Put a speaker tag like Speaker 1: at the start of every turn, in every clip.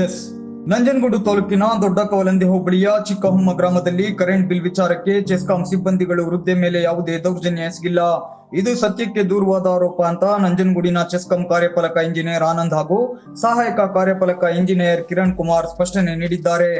Speaker 1: S Nanjangud ತಾಲೂಕಿನ ದೊಡ್ಡ ಕವಲಂದಿ ಹೋಬಳಿಯ ಚಿಕ್ಕಹೊಮ್ಮ ಗ್ರಾಮದಲ್ಲಿ ಕರೆಂಟ್ ಬಿಲ್ ವಿಚಾರಕ್ಕೆ ಚೆಸ್ಕಾಂ ಸಿಬ್ಬಂದಿಗಳು ವೃದ್ಧೆ ಮೇಲೆ ಯಾವುದೇ ದೌರ್ಜನ್ಯ ಎಸಗಿಲ್ಲ. ಇದು ಸತ್ಯಕ್ಕೆ ದೂರವಾದ ಆರೋಪ ಅಂತ ನಂಜನಗೂಡಿನ ಚೆಸ್ಕಾಂ ಕಾರ್ಯಪಾಲಕ ಇಂಜಿನಿಯರ್ ಆನಂದ್ ಹಾಗೂ ಸಹಾಯಕ ಕಾರ್ಯಪಾಲಕ ಇಂಜಿನಿಯರ್ ಕಿರಣ್ ಕುಮಾರ್ ಸ್ಪಷ್ಟನೆ ನೀಡಿದ್ದಾರೆ.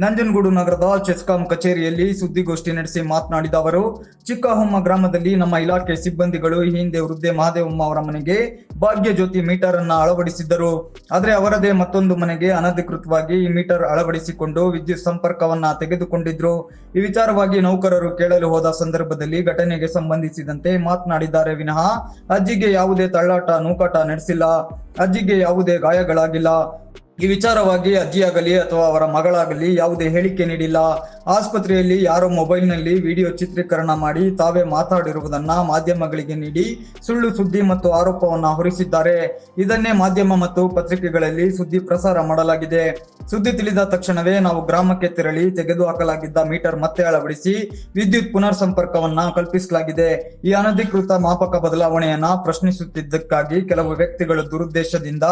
Speaker 1: ನಂಜನಗೂಡು ನಗರದ ಚೆಸ್ಕಾಂ ಕಚೇರಿಯಲ್ಲಿ ಸುದ್ದಿಗೋಷ್ಠಿ ನಡೆಸಿ ಮಾತನಾಡಿದ ಅವರು, ಚಿಕ್ಕಹೊಮ್ಮ ಗ್ರಾಮದಲ್ಲಿ ನಮ್ಮ ಇಲಾಖೆ ಸಿಬ್ಬಂದಿಗಳು ಹಿಂದೆ ವೃದ್ಧೆ ಮಹಾದೇವಮ್ಮ ಅವರ ಮನೆಗೆ ಭಾಗ್ಯ ಜ್ಯೋತಿ ಮೀಟರ್ ಅನ್ನ ಅಳವಡಿಸಿದ್ದರು. ಆದರೆ ಅವರದೇ ಮತ್ತೊಂದು ಮನೆಗೆ ಅನಧಿಕೃತವಾಗಿ ಈ ಮೀಟರ್ ಅಳವಡಿಸಿಕೊಂಡು ವಿದ್ಯುತ್ ಸಂಪರ್ಕವನ್ನ ತೆಗೆದುಕೊಂಡಿದ್ರು. ಈ ವಿಚಾರವಾಗಿ ನೌಕರರು ಕೇಳಲು ಹೋದ ಸಂದರ್ಭದಲ್ಲಿ ಘಟನೆಗೆ ಸಂಬಂಧಿಸಿದಂತೆ ಮಾತನಾಡಿದ್ದಾರೆ. ವಿನಃ ಅಜ್ಜಿಗೆ ಯಾವುದೇ ತಳ್ಳಾಟ ನೂಕಾಟ ನಡೆಸಿಲ್ಲ. ಅಜ್ಜಿಗೆ ಯಾವುದೇ ಗಾಯಗಳಾಗಿಲ್ಲ. ಈ ವಿಚಾರವಾಗಿ ಅಜ್ಜಿಯಾಗಲಿ ಅಥವಾ ಅವರ ಮಗಳಾಗಲಿ ಯಾವುದೇ ಹೇಳಿಕೆ ನೀಡಿಲ್ಲ. ಆಸ್ಪತ್ರೆಯಲ್ಲಿ ಯಾರೋ ಮೊಬೈಲ್ನಲ್ಲಿ ವಿಡಿಯೋ ಚಿತ್ರೀಕರಣ ಮಾಡಿ ತಾವೇ ಮಾತಾಡಿರುವುದನ್ನ ಮಾಧ್ಯಮಗಳಿಗೆ ನೀಡಿ ಸುಳ್ಳು ಸುದ್ದಿ ಮತ್ತು ಆರೋಪವನ್ನ ಹೊರಿಸಿದ್ದಾರೆ. ಇದನ್ನೇ ಮಾಧ್ಯಮ ಮತ್ತು ಪತ್ರಿಕೆಗಳಲ್ಲಿ ಸುದ್ದಿ ಪ್ರಸಾರ ಮಾಡಲಾಗಿದೆ. ಸುದ್ದಿ ತಿಳಿದ ತಕ್ಷಣವೇ ನಾವು ಗ್ರಾಮಕ್ಕೆ ತೆರಳಿ ತೆಗೆದುಹಾಕಲಾಗಿದ್ದ ಮೀಟರ್ ಮತ್ತೆ ಅಳವಡಿಸಿ ವಿದ್ಯುತ್ ಪುನರ್ ಸಂಪರ್ಕವನ್ನ ಕಲ್ಪಿಸಲಾಗಿದೆ. ಈ ಅನಧಿಕೃತ ಮಾಪಕ ಬದಲಾವಣೆಯನ್ನ ಪ್ರಶ್ನಿಸುತ್ತಿದ್ದಕ್ಕಾಗಿ ಕೆಲವು ವ್ಯಕ್ತಿಗಳು ದುರುದ್ದೇಶದಿಂದ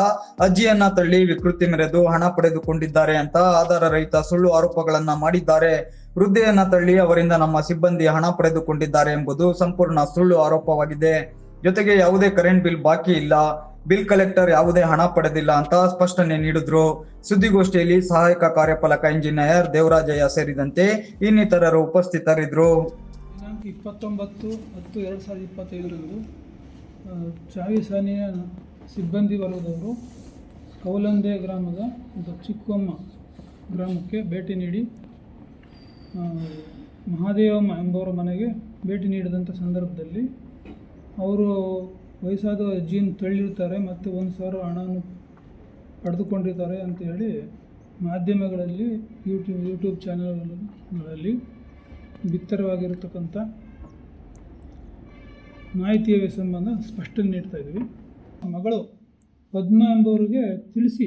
Speaker 1: ಅಜ್ಜಿಯನ್ನ ತಳ್ಳಿ ವಿಕೃತಿ ಮೆರೆದು ಹಣ ಪಡೆದುಕೊಂಡಿದ್ದಾರೆ ಅಂತ ಆಧಾರ ರಹಿತ ಸುಳ್ಳು ಆರೋಪಗಳನ್ನ ಮಾಡಿದ್ದಾರೆ. ವೃದ್ಧೆಯನ್ನ ತಳ್ಳಿ ಅವರಿಂದ ನಮ್ಮ ಸಿಬ್ಬಂದಿ ಹಣ ಪಡೆದುಕೊಂಡಿದ್ದಾರೆ ಎಂಬುದು ಸಂಪೂರ್ಣ ಸುಳ್ಳು ಆರೋಪವಾಗಿದೆ. ಜೊತೆಗೆ ಯಾವುದೇ ಕರೆಂಟ್ ಬಿಲ್ ಬಾಕಿ ಇಲ್ಲ. ಬಿಲ್ ಕಲೆಕ್ಟರ್ ಯಾವುದೇ ಹಣ ಪಡೆದಿಲ್ಲ ಅಂತ ಸ್ಪಷ್ಟನೆ ನೀಡಿದ್ರು. ಸುದ್ದಿಗೋಷ್ಠಿಯಲ್ಲಿ ಸಹಾಯಕ ಕಾರ್ಯಪಾಲಕ ಇಂಜಿನಿಯರ್ ದೇವರಾಜಯ್ಯ ಸೇರಿದಂತೆ ಇನ್ನಿತರರು ಉಪಸ್ಥಿತರಿದ್ರು
Speaker 2: ದಿನಾಂಕ ಇಪ್ಪತ್ತೊಂಬತ್ತು ಹತ್ತು ಎರಡು ಸಾವಿರದ ಇಪ್ಪತ್ತೈದರಂದು ಚಾವಿ ಸಾನಿಯ ಸಿಬ್ಬಂದಿ ವರ್ಗದವರು ಕೌಲಂದೆ ಗ್ರಾಮದ ಚಿಕ್ಕೊಮ್ಮ ಗ್ರಾಮಕ್ಕೆ ಭೇಟಿ ನೀಡಿ ಆ, ಮಹಾದೇವಮ್ಮ ಎಂಬವರ ಮನೆಗೆ ಭೇಟಿ ನೀಡಿದಂಥ ಸಂದರ್ಭದಲ್ಲಿ ಅವರು ವಯಸ್ಸಾದ ಅಜ್ಜಿಯನ್ನು ತಳ್ಳಿರ್ತಾರೆ ಮತ್ತು ಒಂದು ಸಾವಿರ ಹಣವನ್ನು ಪಡೆದುಕೊಂಡಿರ್ತಾರೆ ಅಂತ ಹೇಳಿ ಮಾಧ್ಯಮಗಳಲ್ಲಿ ಯೂಟ್ಯೂಬ್ ಯೂಟ್ಯೂಬ್ ಚಾನಲ್ಗಳಲ್ಲಿ ಬಿತ್ತರವಾಗಿರತಕ್ಕಂಥ ಮಾಹಿತಿಯ ಸಂಬಂಧ ಸ್ಪಷ್ಟನೆ ನೀಡ್ತಾ ಇದ್ವಿ ಮಗಳು ಪದ್ಮ ಎಂಬವರಿಗೆ ತಿಳಿಸಿ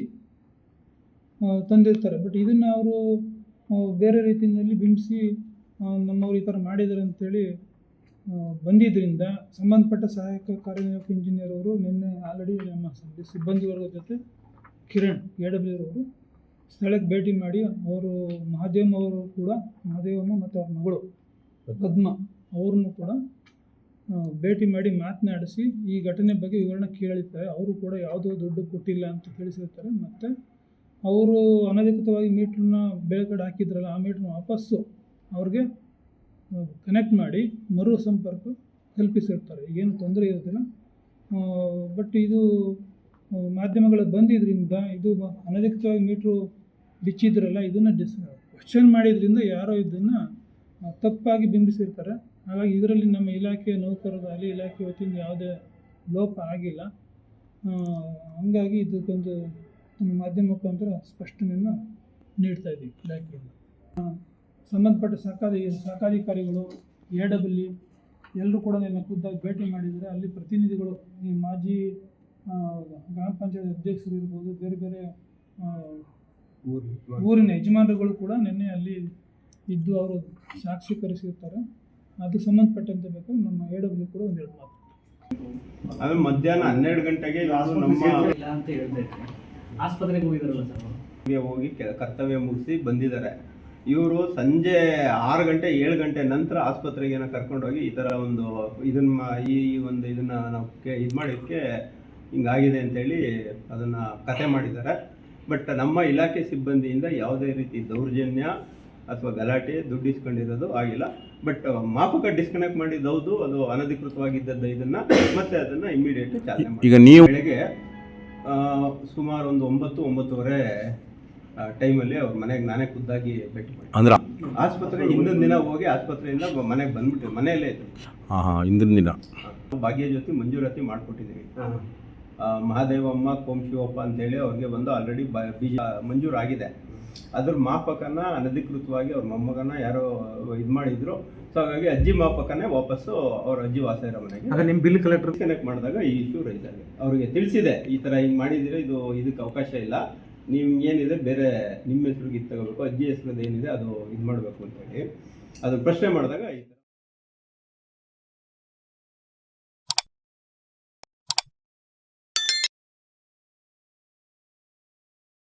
Speaker 2: ತಂದಿರ್ತಾರೆ. ಬಟ್ ಇದನ್ನು ಅವರು ಬೇರೆ ರೀತಿಯಲ್ಲಿ ಬಿಂಬಿಸಿ ನಮ್ಮವರು ಈ ಥರ ಮಾಡಿದ್ದಾರೆ ಅಂತೇಳಿ ಆ, ಬಂದಿದ್ದರಿಂದ ಸಂಬಂಧಪಟ್ಟ ಸಹಾಯಕ ಕಾರ್ಯನಿರ್ವಾಹಕ ಇಂಜಿನಿಯರ್ ಅವರು ನಿನ್ನೆ ಆಲ್ರೆಡಿ ನಮ್ಮ ಸಿಬ್ಬ- ಸಿಬ್ಬಂದಿ ವರ್ಗದ ಜೊತೆ ಕಿರಣ್ ಎ ಡಬ್ಲ್ಯೂ ಅವರು ಸ್ಥಳಕ್ಕೆ ಭೇಟಿ ಮಾಡಿ ಅವರು ಮಹಾದೇವಮ್ಮ ಅವರು ಕೂಡ ಮಹಾದೇವಮ್ಮ ಮತ್ತು ಅವ್ರ ಮಗಳು ಪದ್ಮ ಅವ್ರನ್ನು ಕೂಡ ಭೇಟಿ ಮಾಡಿ ಮಾತನಾಡಿಸಿ ಈ ಘಟನೆ ಬಗ್ಗೆ ವಿವರಣೆ ಕೇಳಿರ್ತಾರೆ ಅವರು ಕೂಡ ಯಾವುದೋ ದುಡ್ಡು ಕೊಟ್ಟಿಲ್ಲ ಅಂತ ತಿಳಿಸಿರ್ತಾರೆ. ಮತ್ತು ಅವರು ಅನಧಿಕೃತವಾಗಿ ಮೀಟ್ರನ್ನ ಬೆಳಗಡೆ ಹಾಕಿದ್ರಲ್ಲ, ಆ ಮೀಟ್ರನ್ನ ವಾಪಸ್ಸು ಅವ್ರಿಗೆ ಕನೆಕ್ಟ್ ಮಾಡಿ ಮರು ಸಂಪರ್ಕ ಕಲ್ಪಿಸಿರ್ತಾರೆ. ಏನು ತೊಂದರೆ ಇರೋದಿಲ್ಲ. ಬಟ್ ಇದು ಮಾಧ್ಯಮಗಳು ಬಂದಿದ್ದರಿಂದ ಇದು ಅನಧಿಕೃತವಾಗಿ ಮೀಟ್ರು ಬಿಚ್ಚಿದ್ರಲ್ಲ, ಇದನ್ನು ಡಿಸ್ ಕ್ವಶನ್ ಮಾಡಿದ್ರಿಂದ ಯಾರೋ ಇದನ್ನು ತಪ್ಪಾಗಿ ಬಿಂಬಿಸಿರ್ತಾರೆ. ಹಾಗಾಗಿ ಇದರಲ್ಲಿ ನಮ್ಮ ಇಲಾಖೆಯ ನೌಕರರಾಗಲಿ, ಇಲಾಖೆ ವತಿಯಿಂದ ಯಾವುದೇ ಲೋಪ ಆಗಿಲ್ಲ. ಹಂಗಾಗಿ ಇದಕ್ಕೊಂದು ನಮ್ಮ ಮಾಧ್ಯಮ ಮುಖಾಂತರ ಸ್ಪಷ್ಟನೆಯನ್ನು ನೀಡ್ತಾ ಇದ್ದೀವಿ ಇಲಾಖೆಯಿಂದ ಆ, ಸಂಬಂಧಪಟ್ಟ ಸರ್ಕಾರಿ ಸರ್ಕಾಧಿಕಾರಿಗಳು ಎ ಡಬ್ಲ್ಯೂ ಎಲ್ಲರೂ ಕೂಡ ನಿನ್ನ ಖುದ್ದಾಗಿ ಭೇಟಿ ಮಾಡಿದರೆ ಅಲ್ಲಿ ಪ್ರತಿನಿಧಿಗಳು ಈ ಮಾಜಿ ಗ್ರಾಮ ಪಂಚಾಯತ್ ಅಧ್ಯಕ್ಷರು ಇರ್ಬೋದು ಬೇರೆ ಬೇರೆ ಊರಿನ ಯಜಮಾನರುಗಳು ಕೂಡ ನಿನ್ನೆ ಅಲ್ಲಿ ಇದ್ದು ಅವರು ಸಾಕ್ಷೀಕರಿಸಿರ್ತಾರೆ ಅದಕ್ಕೆ ಸಂಬಂಧಪಟ್ಟಂತೆ ಬೇಕಾದ್ರೆ ನಮ್ಮ ಎ ಡಬ್ಲ್ಯೂ ಕೂಡ ಒಂದೆರಡು ಮಾತು.
Speaker 3: ಅದೇ ಮಧ್ಯಾಹ್ನ ಹನ್ನೆರಡು ಗಂಟೆಗೆ ನಮ್ಮ
Speaker 4: ಇಲ್ಲ ಅಂತ ಹೇಳ್ತಾ ಆಸ್ಪತ್ರೆಗೆ ಹೋಗಿದ್ರಲ್ಲ
Speaker 3: ಸರ್ಗೆ ಹೋಗಿ ಕೆ- ಕರ್ತವ್ಯ ಮುಗಿಸಿ ಬಂದಿದ್ದಾರೆ. ಇವರು ಸಂಜೆ ಆರು ಗಂಟೆ ಏಳು ಗಂಟೆ ನಂತರ ಆಸ್ಪತ್ರೆಗೆ ಏನೋ ಕರ್ಕೊಂಡೋಗಿ ಈ ಥರ ಒಂದು ಇದನ್ನ ಮಾ- ಈ ಈ ಒಂದು ಇದನ್ನ ನಾವು ಇದು ಮಾಡೋಕ್ಕೆ ಹಿಂಗಾಗಿದೆ ಅಂತೇಳಿ ಅದನ್ನ ಕತೆ ಮಾಡಿದ್ದಾರೆ. ಬಟ್ ನಮ್ಮ ಇಲಾಖೆ ಸಿಬ್ಬಂದಿಯಿಂದ ಯಾವುದೇ ರೀತಿ ದೌರ್ಜನ್ಯ ಅಥವಾ ಗಲಾಟೆ ದುಡ್ಡು ಇಸ್ಕೊಂಡಿರೋದು ಆಗಿಲ್ಲ. ಬಟ್ ಮಾಪಕ ಡಿಸ್ಕನೆಕ್ಟ್ ಮಾಡಿದ್ದು ಹೌದು ಅದು ಅನಧಿಕೃತವಾಗಿದ್ದದ್ದು ಇದನ್ನ ಮತ್ತೆ ಅದನ್ನ ಇಮಿಡಿಯೇಟ್ ಚಾಲನೆ ಮಾಡಿ
Speaker 5: ಈಗ ನೀವು
Speaker 3: ಬೆಳಗ್ಗೆ ಸುಮಾರು ಒಂದು ಒಂಬತ್ತು ಒಂಬತ್ತುವರೆ ಟೈಮಲ್ಲಿ ಅವ್ರ ಮನೆಗೆ ನಾನೇ ಖುದ್ದಾಗಿ ಭೇಟಿ ಮಾಡಿ
Speaker 5: ಅಂದ್ರೆ?
Speaker 3: ಆಸ್ಪತ್ರೆ ಹಿಂದಿನ ದಿನ ಹೋಗಿ ಆಸ್ಪತ್ರೆಯಿಂದ ಮನೆಗೆ ಬಂದ್ಬಿಟ್ಟು ಮನೆಯಲ್ಲೇ ಇತ್ತು
Speaker 5: ಹಿಂದಿನ ಹಾಂ ಇಂದಿನ ದಿನ.
Speaker 3: ಭಾಗ್ಯ ಜೊತೆ ಮಂಜೂರಾತಿ ಮಾಡಿಕೊಟ್ಟಿದ್ದೀವಿ. ಮಹಾದೇವಮ್ಮ ಕೋಮ್ ಶಿವಪ್ಪ ಅಂತೇಳಿ ಅವ್ರಿಗೆ ಬಂದು ಆಲ್ರೆಡಿ ಬೀಜ ಮಂಜೂರಾಗಿದೆ. ಅದ್ರ ಮಾಪಕನ ಅನಧಿಕೃತವಾಗಿ ಅವ್ರ ಮೊಮ್ಮಗನ ಯಾರೋ ಇದು ಮಾಡಿದ್ರು. ಸೊ ಹಾಗಾಗಿ ಅಜ್ಜಿ ಮಾಪಕನೇ ವಾಪಸ್ಸು ಅವ್ರ ಅಜ್ಜಿ ವಾಸ ಇರೋ ಮನೆಗೆ
Speaker 1: ಆಗ ನಿಮ್ಮ ಬಿಲ್ ಕಲೆಕ್ಟರ್
Speaker 3: ಕನೆಕ್ಟ್ ಮಾಡಿದಾಗ ಈ ಇಶ್ಯೂ ರೈಸ್ ಆಗಿದೆ. ಅವರಿಗೆ ತಿಳಿಸಿದೆ ಈ ಥರ ಹಿಂಗೆ ಮಾಡಿದ್ರೆ ಇದು ಇದಕ್ಕೆ ಅವಕಾಶ ಇಲ್ಲ. ನೀವು ಏನಿದೆ ಬೇರೆ ನಿಮ್ಮ ಹೆಸ್ರಿಗೆ ಇದು ತಗೋಬೇಕು ಅಜ್ಜಿ ಹೆಸ್ರದ್ದು ಏನಿದೆ ಅದು ಇದು ಮಾಡಬೇಕು ಅಂತ ಹೇಳಿ. ಅದು ಪ್ರಶ್ನೆ ಮಾಡಿದಾಗ ಈ ಥರ